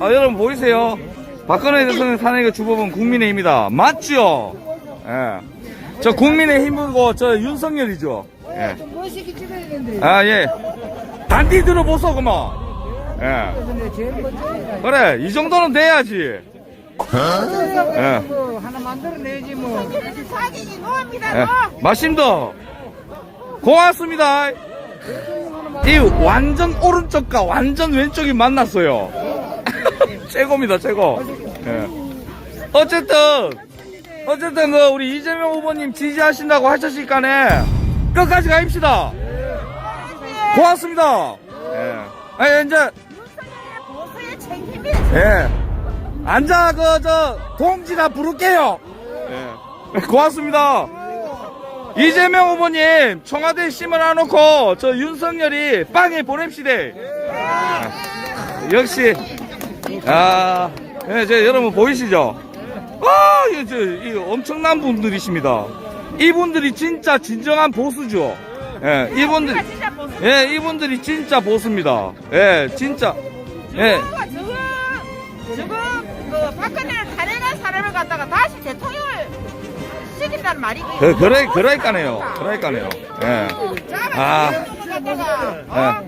아, 여러분 보이세요? 박근혜 대통령 탄핵의 주범은 국민의힘이다. 맞죠? 예. 저 국민의힘이고 저 윤석열이죠. 예. 아, 예. 단디 들어보소, 그만. 예. 그래, 이 정도는 돼야지. 예. 뭐 하나 만들어내지 뭐. 사진이 노합니다. 예. 말씀도 고맙습니다. 이 완전 오른쪽과 완전 왼쪽이 만났어요. 최고입니다, 최고. 예. 어쨌든, 어쨌든 그 우리 이재명 후보님 지지하신다고 하셨으니까네 끝까지 가입시다. 고맙습니다. 예. 아, 이제. 예. 앉아, 그, 저, 동지나 부를게요. 예. 고맙습니다. 이재명 후보님, 청와대 심을 안 놓고, 저 윤석열이 빵에 보냅시다. 아, 역시, 아, 예, 저, 여러분 보이시죠? 아, 이거, 저, 엄청난 분들이십니다. 이분들이 진짜 진정한 보수죠. 예, 이분들. 예, 이분들이 진짜 보수입니다. 예, 진짜. 예. 저거 저거 그 박근혜를 탄핵한 사람을 갖다가 다시 대통령을 시킨다는 말이 그, 그래, 그러니까네요. 그러니까네요. 예. 아.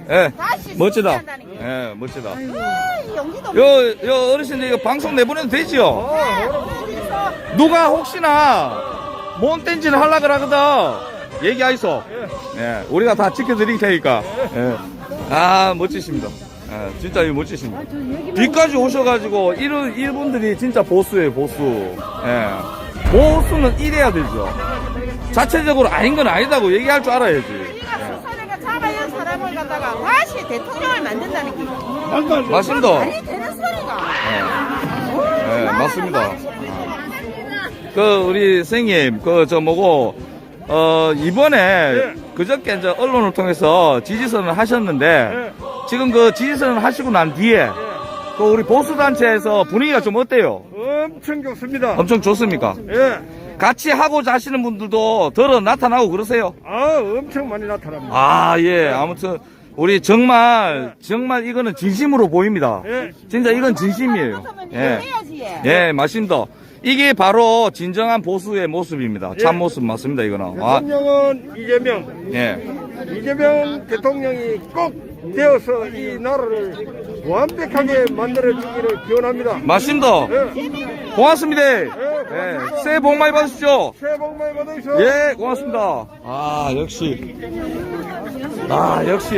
예, 예. 다시 멋지다. 예, 멋지다. 아, 요, 요 어르신들 이거 방송 내보내도 되지요? 그래서 누가 혹시나 뭔 땐지를 하려고 하거든. 얘기하이소. 예, 우리가 다 지켜드릴 테니까. 예. 아, 멋지십니다. 예, 진짜 이거 멋지십니다. 비까지 오셔가지고, 이런, 이분들이 진짜 보수예요, 보수. 예. 보수는 이래야 되죠. 자체적으로 아닌 건 아니다고 얘기할 줄 알아야지. 사람을 갖다가 다시 대통령을 만든다는 게 맞습니다. 말이 되는 소리가. 예, 맞습니다. 그 우리 선생님 그 저 뭐고 어 이번에 그저께 이제 언론을 통해서 지지선을 하셨는데 지금 그 지지선을 하시고 난 뒤에 그 우리 보수 단체에서 분위기가 좀 어때요? 엄청 좋습니다. 엄청 좋습니까? 예. 같이 하고자 하시는 분들도 덜어 나타나고 그러세요? 아, 엄청 많이 나타납니다. 아 예 아무튼 우리 정말 정말 이거는 진심으로 보입니다. 예. 진짜 이건 진심이에요. 예. 해야지. 예, 맞습니다. 이게 바로 진정한 보수의 모습입니다. 참 예. 모습 맞습니다, 이거는. 아, 대통령은 이재명. 예. 이재명 대통령이 꼭 되어서 이 나라를 완벽하게 만들어주기를 기원합니다. 맞습니다. 예. 고맙습니다. 예. 새해 복 많이 받으십시오. 새해 복 많이 받으십시오. 예, 고맙습니다. 아, 역시. 아, 역시.